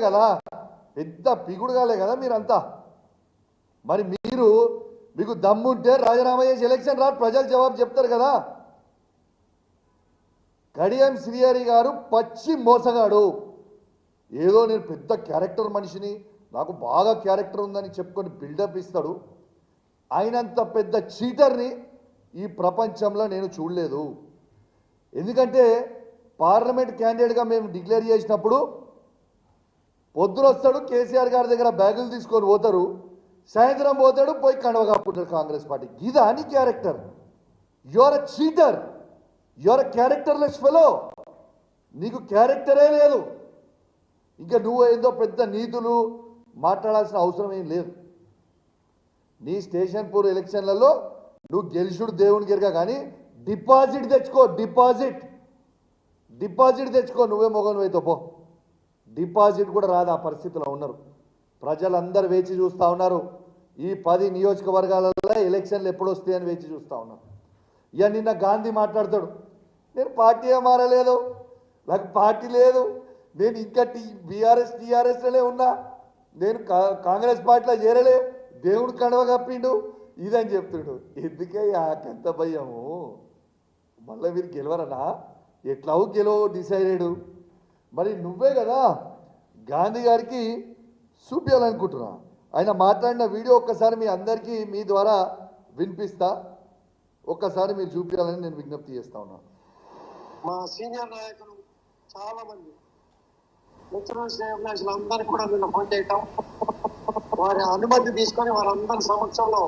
కదా? పెద్ద పిగుడుగాలే కదా మీరంతా. మరి మీరు మీకు దమ్ముంటే రాజీనామా చేసి ఎలక్షన్ రా ప్రజలు జవాబు చెప్తారు కదా. కడియం శ్రీహరి గారు పచ్చి మోసగాడు. ఏదో నేను పెద్ద క్యారెక్టర్ మనిషిని నాకు బాగా క్యారెక్టర్ ఉందని చెప్పుకొని బిల్డప్ ఇస్తాడు. ఆయనంత పెద్ద చీటర్ని ఈ ప్రపంచంలో నేను చూడలేదు. ఎందుకంటే పార్లమెంట్ క్యాండిడేట్గా మేము డిక్లేర్ చేసినప్పుడు పొద్దున వస్తాడు కేసీఆర్ గారి దగ్గర బ్యాగులు తీసుకొని పోతారు. సాయంత్రం పోతాడు పోయి కండవ కప్పుకుంటాడు కాంగ్రెస్ పార్టీ. ఇది అని character? Your a cheater your uh క్యారెక్టర్లెస్ ఫెలో నీకు క్యారెక్టరే లేదు. ఇంకా నువ్వు ఏందో పెద్ద నీతులు మాట్లాడాల్సిన అవసరం ఏం లేదు. నీ స్టేషన్ పూర్ ఎలక్షన్లలో నువ్వు గెలిచుడు దేవుని గెరగా కానీ డిపాజిట్ తెచ్చుకో డిపాజిట్. డిపాజిట్ తెచ్చుకో నువ్వే మొగను అయితే పో. డిపాజిట్ కూడా రాదు ఆ పరిస్థితిలో ఉన్నారు. ప్రజలందరూ వేచి చూస్తూ ఉన్నారు. ఈ పది నియోజకవర్గాలలో ఎలక్షన్లు ఎప్పుడు వస్తాయని వేచి చూస్తూ ఉన్నారు. ఇక నిన్న గాంధీ మాట్లాడతాడు. నేను పార్టీయే మారలేదు. నాకు పార్టీ లేదు. నేను ఇంకా టీ బీఆర్ఎస్ టీఆర్ఎస్లోనే ఉన్నా. నేను కా- కాంగ్రెస్ పార్టీలో చేరలే. దేవుడు కడవ కప్పిండు. ఇదని చెప్తుడు. ఎందుకే ఆకంత భయము? మళ్ళీ మీరు గెలవరనా? ఎట్లావు గెలవ డిసైడెడు. మరి నువ్వే కదా గాంధీ గారికి చూపించాలనుకుంటున్నా ఆయన మాట్లాడిన వీడియో ఒక్కసారి మీ అందరికీ మీ ద్వారా వినిపిస్తా. ఒక్కసారి మీరు చూపించాలని నేను విజ్ఞప్తి చేస్తా ఉన్నా. మా సీనియర్ నాయకులు చాలా మంది అందరికీ కూడా నిన్న ఫోన్ చేయటం. వారి అనుమతి తీసుకొని వారందరి సమక్షంలో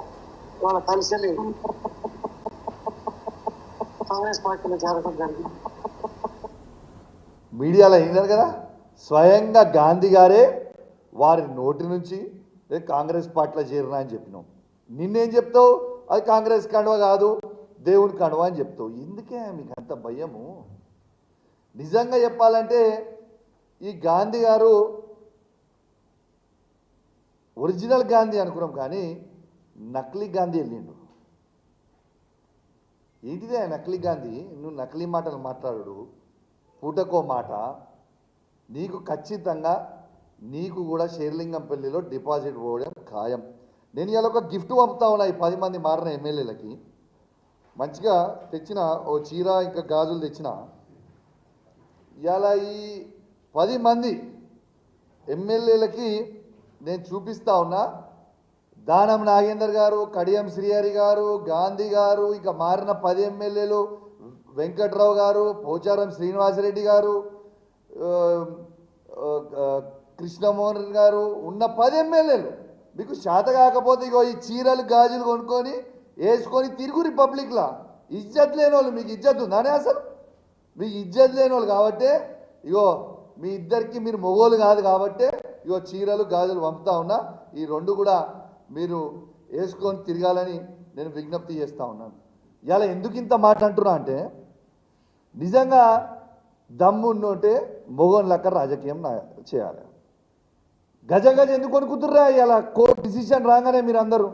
వాళ్ళ కలిసి కాంగ్రెస్ పార్టీలో చేరడం జరిగింది. మీడియాలో అయినారు కదా? స్వయంగా గాంధీ గారే వారి నోటి నుంచి కాంగ్రెస్ పార్టీలో చేరినా అని చెప్పినాం. నిన్నేం చెప్తావు? అది కాంగ్రెస్ కండువ కాదు దేవుని కండువ అని చెప్తావు. ఎందుకే మీకు అంత భయము? నిజంగా చెప్పాలంటే ఈ గాంధీ గారు ఒరిజినల్ గాంధీ అనుకున్నాం కానీ నకిలీ గాంధీ వెళ్ళిండు. ఏంటిదే నకిలీ గాంధీ? నువ్వు నకిలీ మాటలు మాట్లాడు పూటకో మాట నీకు ఖచ్చితంగా నీకు కూడా షేర్లింగంపల్లిలో డిపాజిట్ పోవడం ఖాయం. నేను ఇలా ఒక గిఫ్ట్ పంపుతా ఉన్నా ఈ పది మంది మారిన ఎమ్మెల్యేలకి. మంచిగా తెచ్చిన ఓ చీర ఇంకా గాజులు తెచ్చిన. ఇలా ఈ పది మంది ఎమ్మెల్యేలకి నేను చూపిస్తా ఉన్నా. దానం నాగేందర్ గారు కడియం శ్రీహరి గారు గాంధీ గారు ఇక మారిన పది ఎమ్మెల్యేలు వెంకట్రావు గారు పోచారం శ్రీనివాసరెడ్డి గారు కృష్ణమోహన్ గారు ఉన్న పది ఎమ్మెల్యేలు. మీకు శాత కాకపోతే ఇగో ఈ చీరలు గాజులు కొనుక్కొని వేసుకొని తిరుగు రిపబ్లిక్లా ఇజ్జత్ లేని వాళ్ళు మీకు ఇజ్జత్ ఉందానే అసలు? మీకు ఇజ్జత్ లేని వాళ్ళు కాబట్టే ఇగో మీ ఇద్దరికి మీరు మొగోలు కాదు కాబట్టే ఇగో చీరలు గాజులు పంపుతా ఉన్నా. ఈ రెండు కూడా మీరు వేసుకొని తిరగాలని నేను విజ్ఞప్తి చేస్తూ ఉన్నాను. ఇలా ఎందుకు ఇంత మాట అంటున్నా అంటే నిజంగా దమ్మున్నోటే మొగోన్ లెక్క రాజకీయం చేయాలి. గజ గజ ఎందుకు కొనుక్కుతుర్రా ఇలా కోర్టు డిసిషన్ రాగానే మీరు అందరూ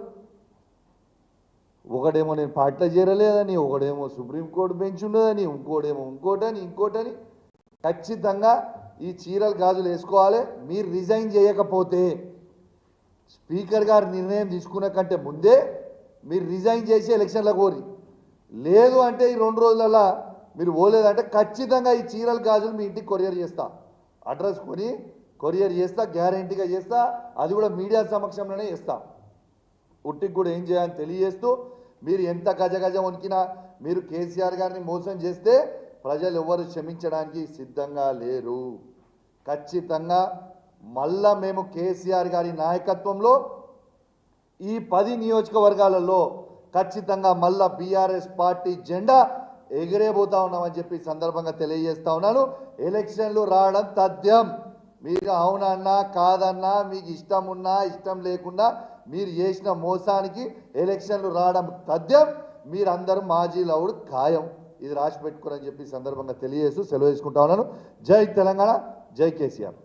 ఒకడేమో నేను పార్టీలో చేరలేదని ఒకడేమో సుప్రీంకోర్టు బెంచ్ ఉన్నదని ఇంకోటేమో ఇంకోటని ఇంకోటని ఖచ్చితంగా ఈ చీరలు గాజులు వేసుకోవాలి. మీరు రిజైన్ చేయకపోతే స్పీకర్ గారు నిర్ణయం తీసుకున్న కంటే ముందే మీరు రిజైన్ చేసి ఎలక్షన్లకు కోరి లేదు అంటే ఈ రెండు రోజులలో మీరు పోలేదంటే ఖచ్చితంగా ఈ చీరలు గాజులు మీ ఇంటికి కొరియర్ చేస్తా. అడ్రస్ కొని కొరియర్ చేస్తా గ్యారంటీగా చేస్తా అది కూడా మీడియా సమక్షంలోనే చేస్తా. ఉట్టికి కూడా ఏం చేయాలని తెలియజేస్తూ మీరు ఎంత గజ గజ వణికినా మీరు కేసీఆర్ గారిని మోసం చేస్తే ప్రజలు ఎవరు క్షమించడానికి సిద్ధంగా లేరు. ఖచ్చితంగా మళ్ళా మేము కేసీఆర్ గారి నాయకత్వంలో ఈ పది నియోజకవర్గాలలో ఖచ్చితంగా మళ్ళా బీఆర్ఎస్ పార్టీ జెండా ఎగిరేబోతా ఉన్నామని చెప్పి సందర్భంగా తెలియజేస్తా ఉన్నాను. ఎలక్షన్లు రావడం తథ్యం. మీరు అవునన్నా కాదన్నా మీకు ఇష్టం ఉన్నా ఇష్టం లేకుండా మీరు చేసిన మోసానికి ఎలక్షన్లు రావడం తథ్యం. మీరందరూ మాజీ లవుడు ఖాయం. ఇది రాసి పెట్టుకోరని చెప్పి సందర్భంగా తెలియజేస్తూ సెలవు చేసుకుంటా ఉన్నాను. జై తెలంగాణ జై కేసీఆర్.